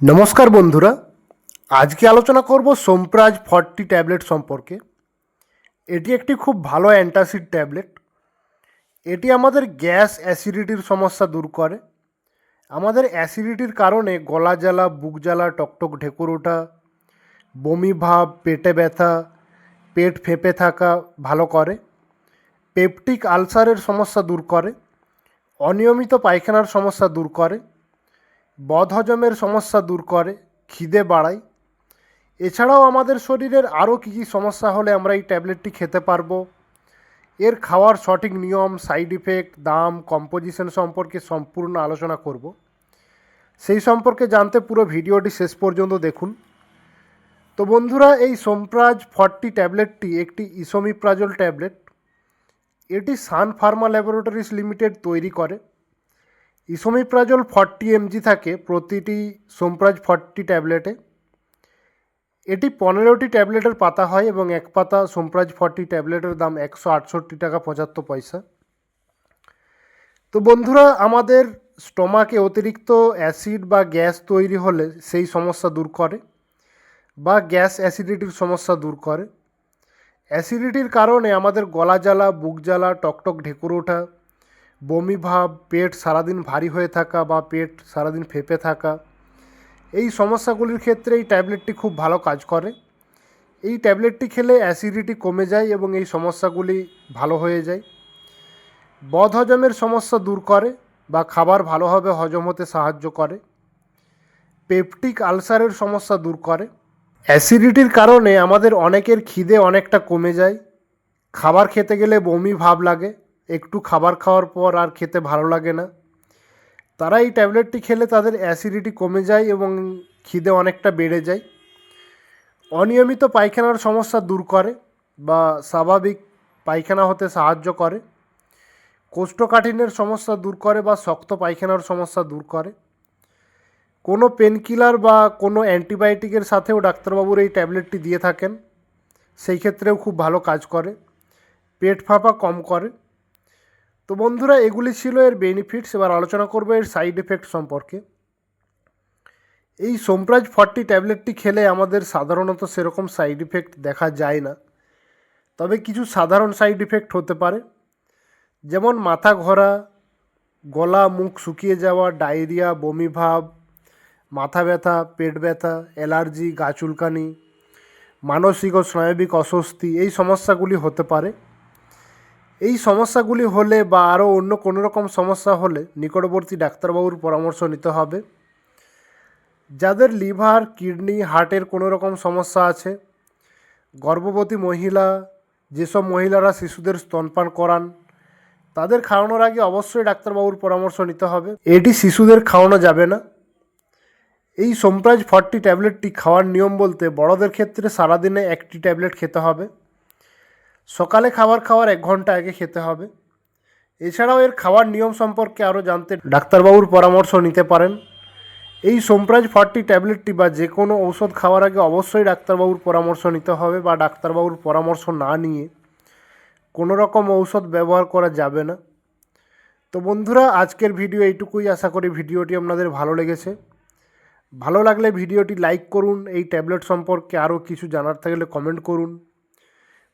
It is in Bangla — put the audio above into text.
নমস্কার বন্ধুরা, আজকে আলোচনা করব সোমপ্রাজ ফর্টি ট্যাবলেট সম্পর্কে। এটি একটি খুব ভালো অ্যান্টাসিড ট্যাবলেট। এটি আমাদের গ্যাস অ্যাসিডিটির সমস্যা দূর করে। আমাদের অ্যাসিডিটির কারণে গলা জ্বালা, বুক জ্বালা, টকটক ঢেকুর ওঠা, বমি ভাব, পেটে ব্যথা, পেট ফেঁপে থাকা ভালো করে, পেপটিক আলসারের সমস্যা দূর করে, অনিয়মিত পায়খানার সমস্যা দূর করে বদহজমের সমস্যা দূর করে, খিদে বাড়ায়। এছাড়াও আমাদের শরীরের আরও কী কী সমস্যা হলে আমরা এই ট্যাবলেটটি খেতে পারব? এর খাওয়ার সঠিক নিয়ম, সাইড ইফেক্ট, দাম, কম্পোজিশন সম্পর্কে সম্পূর্ণ আলোচনা করব। সেই সম্পর্কে জানতে পুরো ভিডিওটি শেষ পর্যন্ত দেখুন। তো বন্ধুরা, এই সোমপ্রাজ ফর্টি ট্যাবলেটটি একটি ইসোমিপ্রাজল ট্যাবলেট। এটি সান ফার্মা ল্যাবরেটরিজ লিমিটেড তৈরি করে। ইসোমিপ্রাজল ফর্টি এমজি থাকে প্রতিটি সোমপ্রাজ ফর্টি ট্যাবলেটে। এটি পনেরোটি ট্যাবলেটের পাতা হয় এবং এক পাতা সোমপ্রাজ ফর্টি ট্যাবলেটের দাম একশো আটষট্টি টাকা পঁচাত্তর পয়সা। তো বন্ধুরা, আমাদের স্টোমাকে অতিরিক্ত অ্যাসিড বা গ্যাস তৈরি হলে সেই সমস্যা দূর করে বা গ্যাস অ্যাসিডিটির সমস্যা দূর করে। অ্যাসিডিটির কারণে আমাদের গলা জ্বালা, বুক জ্বালা, টকটক ঢেকুর ওঠা বমি ভাব, পেট সারাদিন ভারী হয়ে থাকা বা পেট সারাদিন ফেঁপে থাকা, এই সমস্যাগুলির ক্ষেত্রে এই ট্যাবলেটটি খুব ভালো কাজ করে। এই ট্যাবলেটটি খেলে অ্যাসিডিটি কমে যায় এবং এই সমস্যাগুলি ভালো হয়ে যায়। বদহজমের সমস্যা দূর করে বা খাবার ভালোভাবে হজম হতে সাহায্য করে। পেপটিক আলসারের সমস্যা দূর করে। অ্যাসিডিটির কারণে আমাদের অনেকের খিদে অনেকটা কমে যায়। খাবার খেতে গেলে বমি ভাব লাগে। একটু খাবার খাওয়ার পর আর খেতে ভালো লাগে না। তারা এই ট্যাবলেটটি খেলে তাদের অ্যাসিডিটি কমে যায় এবং খিদে অনেকটা বেড়ে যায়। অনিয়মিত পায়খানার সমস্যা দূর করে বা স্বাভাবিক পায়খানা হতে সাহায্য করে। কোষ্ঠকাঠিন্যের সমস্যা দূর করে বা শক্ত পায়খানার সমস্যা দূর করে। কোনো পেনকিলার বা কোনো অ্যান্টিবায়োটিকের সাথেও ডাক্তারবাবুর এই ট্যাবলেটটি দিয়ে থাকেন। সেই ক্ষেত্রেও খুব ভালো কাজ করে। পেট ফাঁপা কম করে। তো বন্ধুরা, এগুলি ছিল এর বেনিফিটস এবার আলোচনা করব এর সাইড এফেক্ট সম্পর্কে। এই সোমপ্রাজ ফর্টি ট্যাবলেটটি খেলে আমাদের সাধারণত সেরকম সাইড ইফেক্ট দেখা যায় না। তবে কিছু সাধারণ সাইড ইফেক্ট হতে পারে। যেমন মাথা ঘোরা, গলা, মুখ শুকিয়ে যাওয়া, ডায়রিয়া, বমি ভাব, মাথা ব্যথা, পেট ব্যথা, অ্যালার্জি, গা চুলকানি, মানসিক ও স্নায়বিক অস্বস্তি, এই সমস্যাগুলি হতে পারে। এই সমস্যাগুলি হলে বা আরও অন্য কোনো রকম সমস্যা হলে নিকটবর্তী ডাক্তারবাবুর পরামর্শ নিতে হবে। যাদের লিভার, কিডনি, হার্টের কোনো রকম সমস্যা আছে, গর্ভবতী মহিলা, যেসব মহিলারা শিশুদের স্তনপান করান, তাদের খাওয়ানোর আগে অবশ্যই ডাক্তারবাবুর পরামর্শ নিতে হবে। এটি শিশুদের খাওয়ানো যাবে না। এই সোমপ্রাজ ফর্টি ট্যাবলেটটি খাওয়ার নিয়ম বলতে বড়দের ক্ষেত্রে সারাদিনে একটি ট্যাবলেট খেতে হবে। সকালে খাবার খাওয়ার এক ঘণ্টা আগে খেতে হবে। এছাড়াও এর খাওয়ার নিয়ম সম্পর্কে আরও জানতে ডাক্তারবাবুর পরামর্শ নিতে পারেন। এই সোমপ্রাজ ফর্টি ট্যাবলেটটি বা যে কোনো ঔষধ খাওয়ার আগে অবশ্যই ডাক্তারবাবুর পরামর্শ নিতে হবে বা ডাক্তারবাবুর পরামর্শ না নিয়ে কোনো রকম ঔষধ ব্যবহার করা যাবে না। তো বন্ধুরা, আজকের ভিডিও এইটুকুই। আশা করি ভিডিওটি আপনাদের ভালো লেগেছে। ভালো লাগলে ভিডিওটি লাইক করুন। এই ট্যাবলেট সম্পর্কে আরও কিছু জানার থাকলে কমেন্ট করুন।